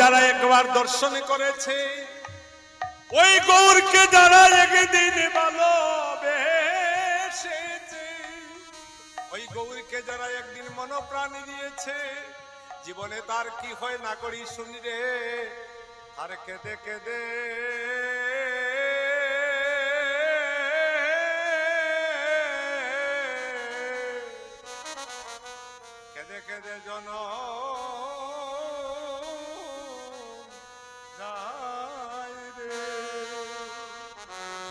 যারা একবার দর্শন করেছে, ওই গৌরকে যারা একদিন ভালোবেসেছে, ওই গৌরকে যারা একদিন মনোপ্রাণী দিয়েছে, জীবনে তার কি হয় না করি শুনি রে। আর কেঁদে কেঁদে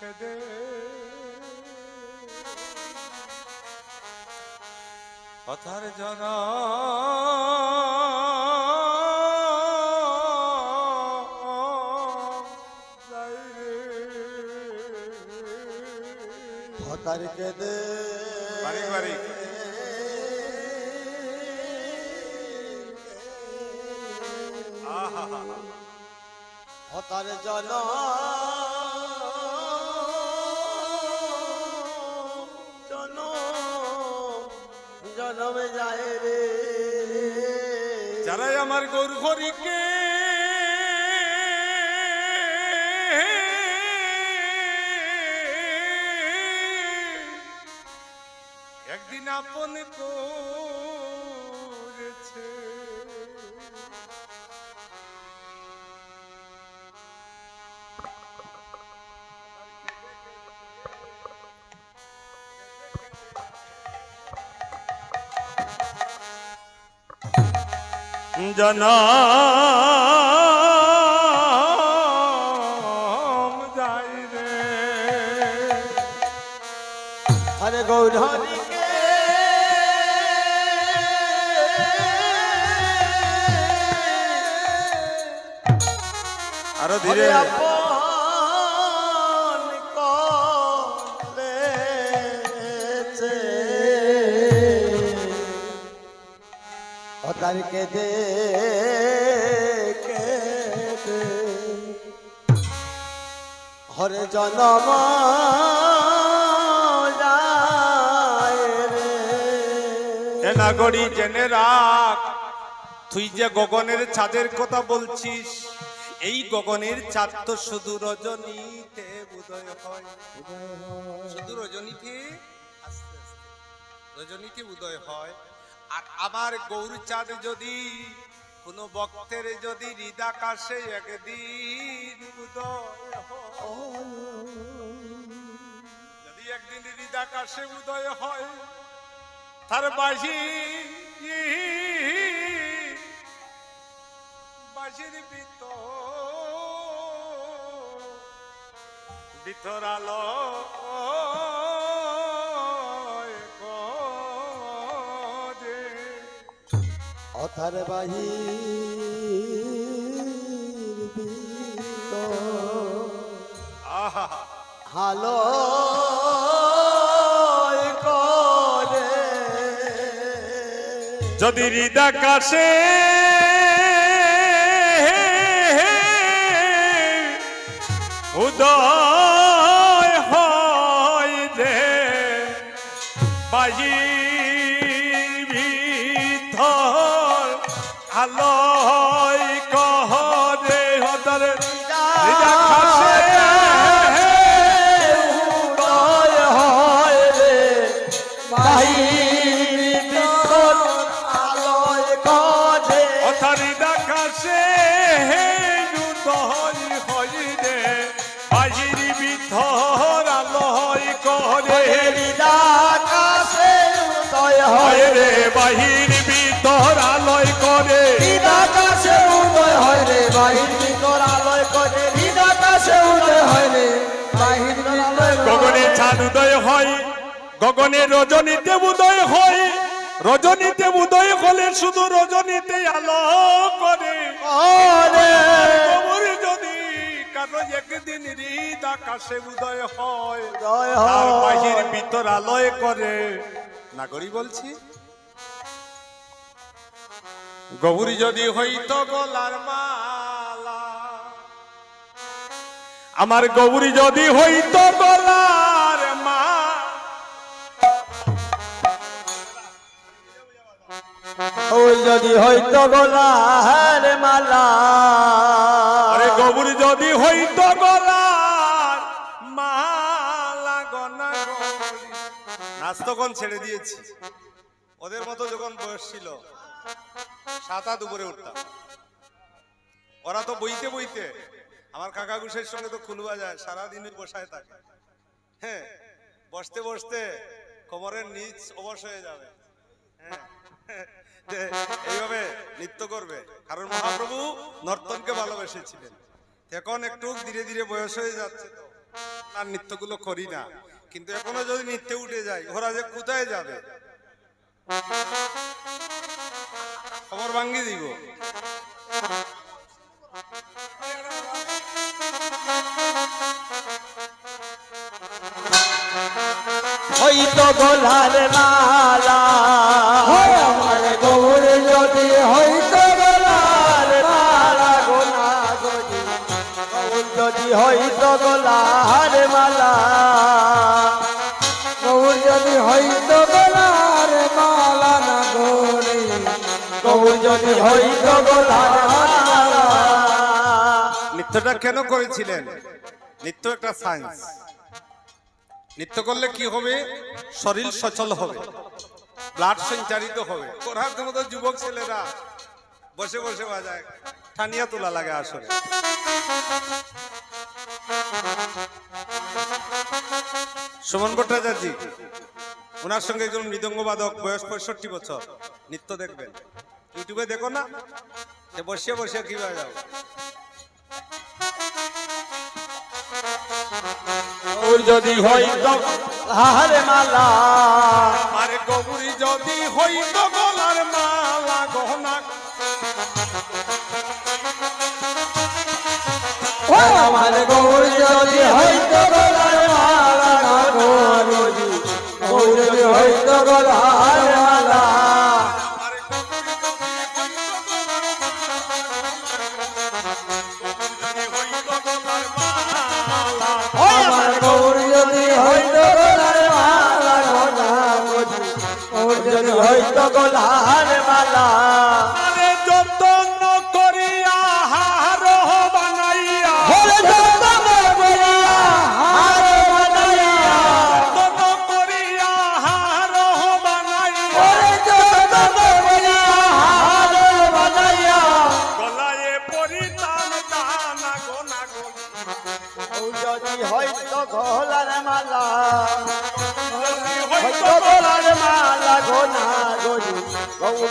কেঁদে কথার জন তার কেদে বারিক বারিক আহা। তার জন জন জনমে যায় রে। যারাই আমার গরু হরিকে একদিন আপন করেছে জনম যাই রে। আরে গৌরহরিকে আরও ধীরে। ধীরে আপন জনম নাগরি জেনে রাখ, তুই যে গগনের চাঁদের কথা বলছিস, এই গগনের চাঁদ তো শুধু রজনীতে উদয় হয়। শুধু রজনীতে? রজনীতে উদয় হয়। আর আমার গৌর চাঁদ যদি কোনো ভক্তের যদি হৃদাকাশে একদিন উদয় যদি একদিন হৃদা হৃদাকাশে উদয় হয়, তার বাজি বাজির ভিতর ভিতরালো অথার বাহির হালো করে যদি হৃদাকাশে উদয় গগনে রজনীতে উদয় হয়। রজনীতে উদয় হলে শুধু রজনীতে আলো করে। যদি কারও একদিন হৃদ আকাশে উদয় হয় জয় তার বাহির ভিতর আলোয় করে। নাগরি বলছি যদি হইত গলার মালা আমার গৌরী যদি হইত গলার যদি হয়তো গোলার মালা। আরে গৌরী যদি হইত গলার মালা গনা তখন ছেড়ে দিয়েছি? ওদের মতো যখন বয়স ছিল, সাত উপরে উঠতাম। ওরা তো বইতে বইতে, আমার কাকা গুসের সঙ্গে তো খুলবা যায় সারাদিন বসায় থাকে। হ্যাঁ বসতে বসতে কোমরের নিচ অবশ হয়ে যাবে। হ্যাঁ এইভাবে নৃত্য করবে। কারণ মহাপ্রভু নর্তনকে ভালোবেসেছিলেন। এখন একটু ধীরে ধীরে বয়স হয়ে যাচ্ছে আর নৃত্যগুলো করি না। কিন্তু এখনও যদি নৃত্যে উঠে যায় ওরা যে কোথায় যাবে? খবর ভাঙ্গি দিব? হয়তো গোলার মালা মালা নৃত্যটা কেন করেছিলেন? নৃত্য একটা সায়েন্স নৃত্য করলে কি হবে? শরীর সচল হবে। ব্লাড সঞ্চারিত হবে। ওরার মতো যুবক ছেলেরা। বসে বসে বাজায়। ঠানিয়া তোলা লাগে আসলে। সুমন ভট্টাচার্য ওনার সঙ্গে একজন মৃদঙ্গবাদক, বয়স পঁয়ষট্টি বছর। নৃত্য দেখবেন। ইউটিউবে দেখো না? যে বসে বসে কি বাজাও গৌর যদি হয়তো হার মালা। আরে গৌরী যদি হইত গলার মালা গহনা। আমার গৌর যদি হয়তো গলার মালা গৌরী যদি হয়তো গলার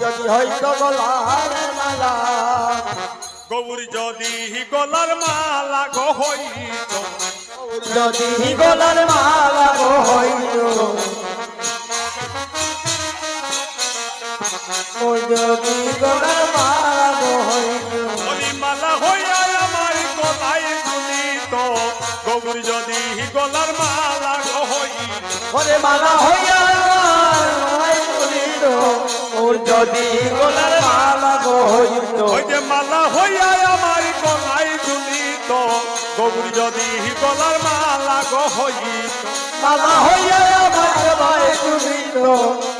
যদি হয়তো গলার মালা। গৌরী যদি গলার মালা গো হইত যদি গলার মালা গো হইত যদি গলার মালা গো হইত মালা হইয়া আমার গলায় ঝুলিত গৌর যদি গলার মালা গো হইত মালা হইয়া আমার গলায় ঝুলিত গৌর যদি গলার মালা হইত। ওই যে মালা হইয়া আমার গলায় ঝুলিত গৌর যদি গলার মালা হইত। মালা হইয়া আমার গলায় ঝুলিত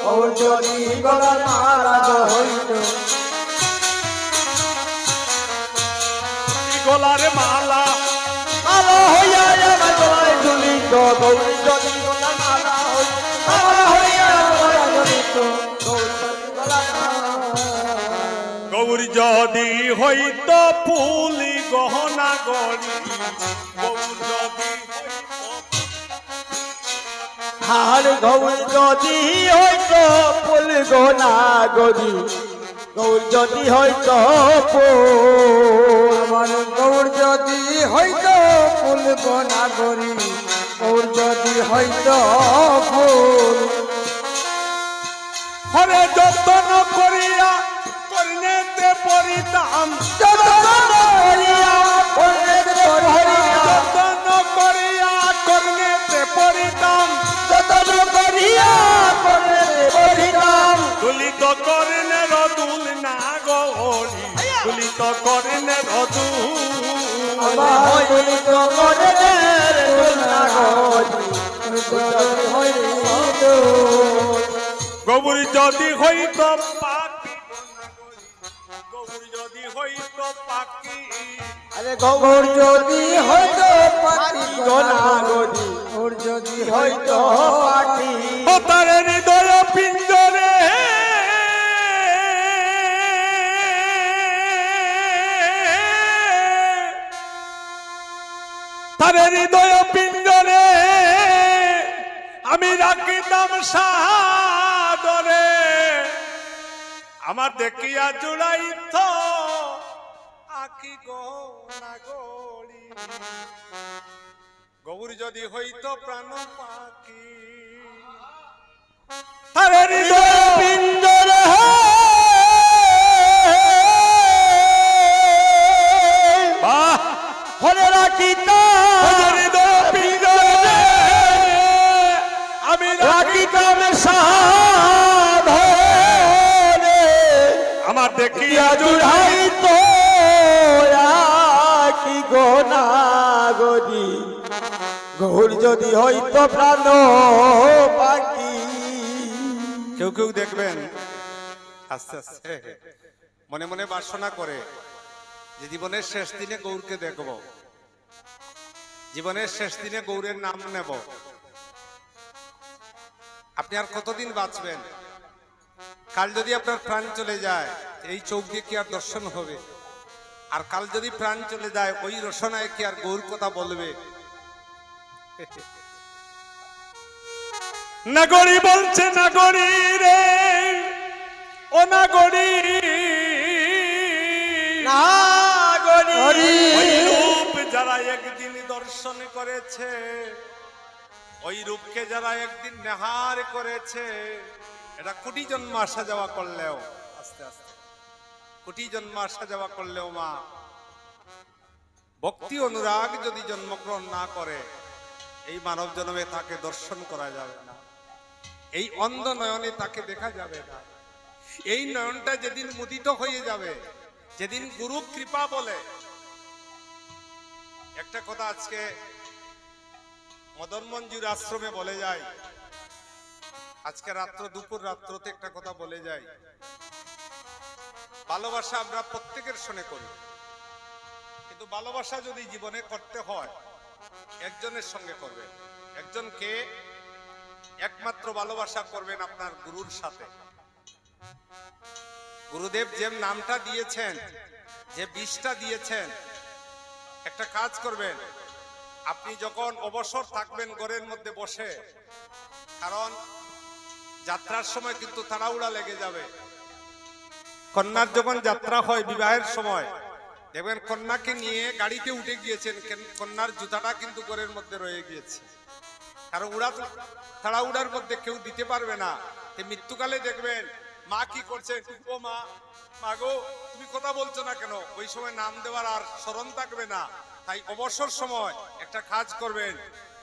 গৌর যদি গলার মালা হইত। গলার মালা মালা হইয়া আমার গলায় ঝুলিত গৌর যদি যদি হইত ফুলি গহনা গড়ি হার গৌর যদি হইত ফুল গোনা গরি গৌর যদি হইত আমার গৌর যদি হইত ফুল গোনা গরি গৌর যদি হইত ফুল। হরে যতন করিয়া পরিতাম যতন করিয়া যতন করিয়া করিনেতে পরিতাম যতন করিয়া করিতে পরিতাম তুলিত করিনে রদুল না গৌরী তুলিত করিনে গরি গৌরী যদি হইত যদি ওর যদি ও তার হৃদয় পিঞ্জরে। তার হৃদয় পিঞ্জরে। আমি রাখিতাম সাদরে। আমার দেখিয়া জুড়াইত আকি গৌরী যদি হইত প্রাণ পাখি যদি হইত প্রাণ পাখি কেউ কেউ দেখবেন, আস্তে আস্তে, মনে মনে বাসনা করে, যে জীবনের শেষ দিনে গৌরকে দেখব। জীবনের শেষ দিনে গৌরের নাম নেব। আপনি আর কতদিন বাঁচবেন? কাল যদি আপনার প্রাণ চলে যায়, এই চোখ দিয়ে কি আর দর্শন হবে? আর কাল যদি প্রাণ চলে যায়, ওই রসনায় কি আর গৌর কথা বলবে? নাগরি বলছে নাগরি রে ও নাগরি। না গরি ওই রূপ যারা একদিন দর্শন করেছে ওই রূপকে যারা একদিন নেহার করেছে এটা কোটি জন্ম আসা যাওয়া করলেও আস্তে আস্তে কোটি জন্ম আসা যাওয়া করলেও মা ভক্তি অনুরাগ যদি জন্মগ্রহণ না করে এই মানব জন্মে তাকে দর্শন করা যাবে না। এই অন্ধ নয়নে তাকে দেখা যাবে না। এই নয়নটা যেদিন মুদিত হয়ে যাবে, যেদিন গুরু কৃপা বলে। একটা কথা আজকে মদন মঞ্জুর আশ্রমে বলে যায়। আজকে রাত্র, দুপুর রাত্রতে একটা কথা বলে যায়। ভালোবাসা আমরা প্রত্যেকের শোনে করি। কিন্তু ভালোবাসা যদি জীবনে করতে হয় একজনের সঙ্গে করবেন। একজনকে একমাত্র ভালোবাসা করবেন আপনার গুরুর সাথে। গুরুদেব যে নামটা দিয়েছেন, যে বিষটা দিয়েছেন, একটা কাজ করবেন। আপনি যখন অবসর থাকবেন ঘরের মধ্যে বসে, কারণ যাত্রার সময় কিন্তু তাড়াউড়া লেগে যাবে। কন্যার যখন যাত্রা হয়, বিবাহের সময় দেখবেন কন্যাকে নিয়ে গাড়িতে উঠে গিয়েছেন, কেন- কন্যার জুতাটা কিন্তু ঘরের মধ্যে রয়ে গিয়েছে। কারণ উড়া তাড়াউড়ার মধ্যে কেউ দিতে পারবে না। মৃত্যুকালে দেখবেন মা কি করছে, ও মা মা গো, তুমি কথা বলছো না কেন? ওই সময় নাম দেওয়ার আর স্মরণ থাকবে না। তাই অবসর সময় একটা কাজ করবেন।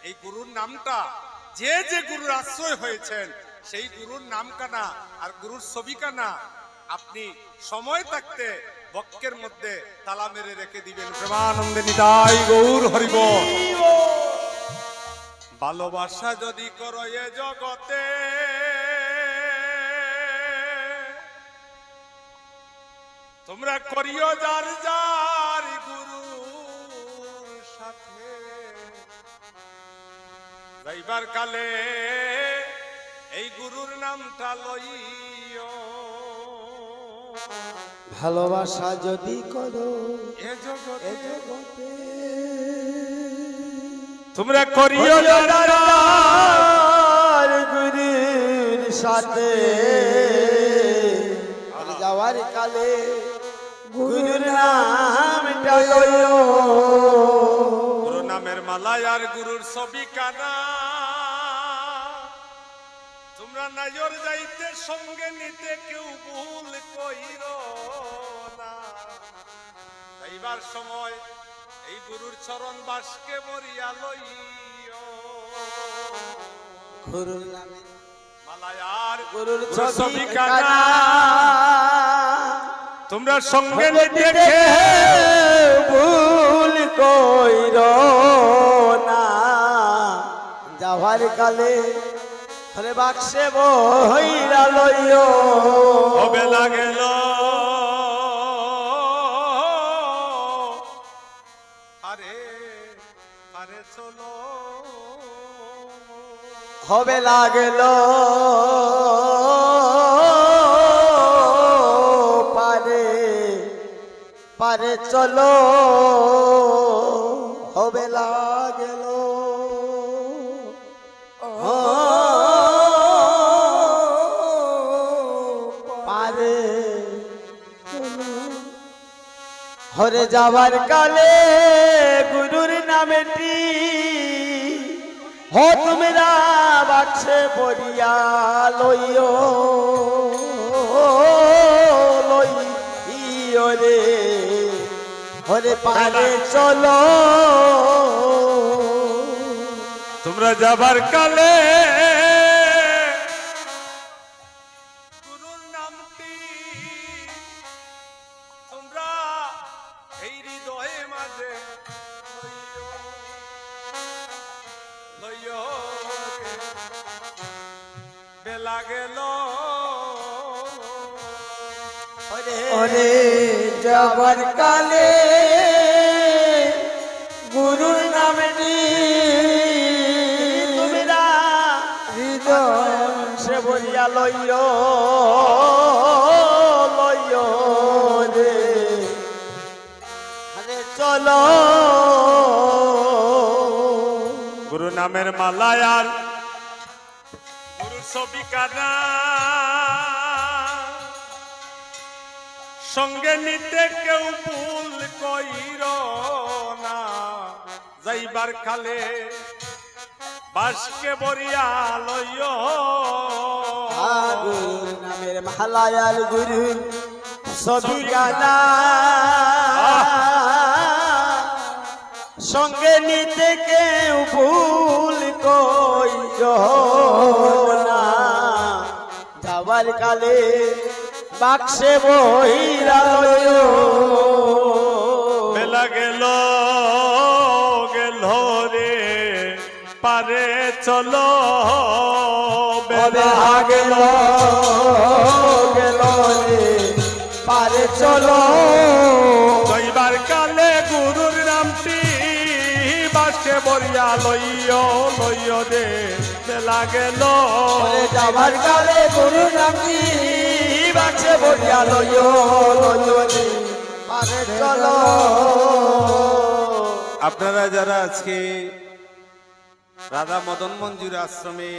এই গুরুর নামটা, যে যে গুরুর আশ্রয় হয়েছেন, সেই গুরুর নাম কানা আর গুরুর ছবি কানা আপনি সময় থাকতে বক্কের মধ্যে তালা মেরে রেখে দিবেন। প্রেমানন্দে নিতাই গৌর হরিব। ভালোবাসা যদি করো এ জগতে, তোমরা করিও যার যার গুরুর সাথে। যাইবার কালে এই গুরুর নামটা লইও। ভালোবাসা যদি করো তোমরা করিও গুরুর সাথে। যাওয়ার কালে গুরুর নামটা গুরু নামের মালায় আর গুরুর ছবি কানা। তোমরা নজর যাইতে সঙ্গে নিতে কেউ ভুল কইর। এইবার সময় এই গুরুর চরণ বাসকে মরিয়া লইও। গুরুর নামে। মালায়ার গুরুর ছবি কানা। তোমরা সঙ্গে দেখে ভুল কইর না। যাওয়ার কালে বাক্সে বইরা লইও। হবে লাগেল হবে লাগল। পারে পারে চলো হবে লাগল। পারে হরে যাবার কালে গুরুর নামেটি হো তোমরা লইও লইও রে। হরে পারে চলো। তোমরা যাবার কালে বেলা গেল ওরে যাবার কালে গুরুর নামটি তোমরা হৃদয় সে বলিয়া লইও লইও রে। চলো। গুরু নামের মালায়ার গুরু ছবি কানা। সঙ্গে নিতে কেউ ভুল কইর না। যাইবার খালে বাসকে বরিয়া গুরুর নামের মালায়াল গুরু গানা সঙ্গে নিতে কেউ ভুল কইও না। যাবার কালে বাক্সে বহিরা লইও বেলা গেল গেল রে পারে চলো বেলা গেল গেল রে পারে চলো। দইবার কালে গুরুর নামটি বাসে বরিয়া লইও লইও দে বেলা গেল চলে যাবার কালে গুরু বলিয়া পারে চলো। আপনারা যারা আজকে রাধা মদন মঞ্জুর আশ্রমে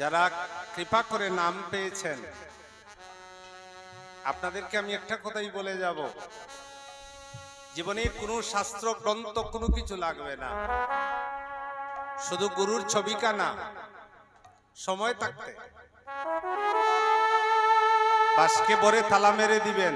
যারা কৃপা করে নাম পেয়েছেন আপনাদেরকে আমি একটা কথাই বলে যাব। জীবনে কোনো শাস্ত্র গ্রন্থ কোনো কিছু লাগবে না। শুধু গুরুর ছবি কানা সময় থাকতে। বাসকে বরে থালা মেরে দিবেন।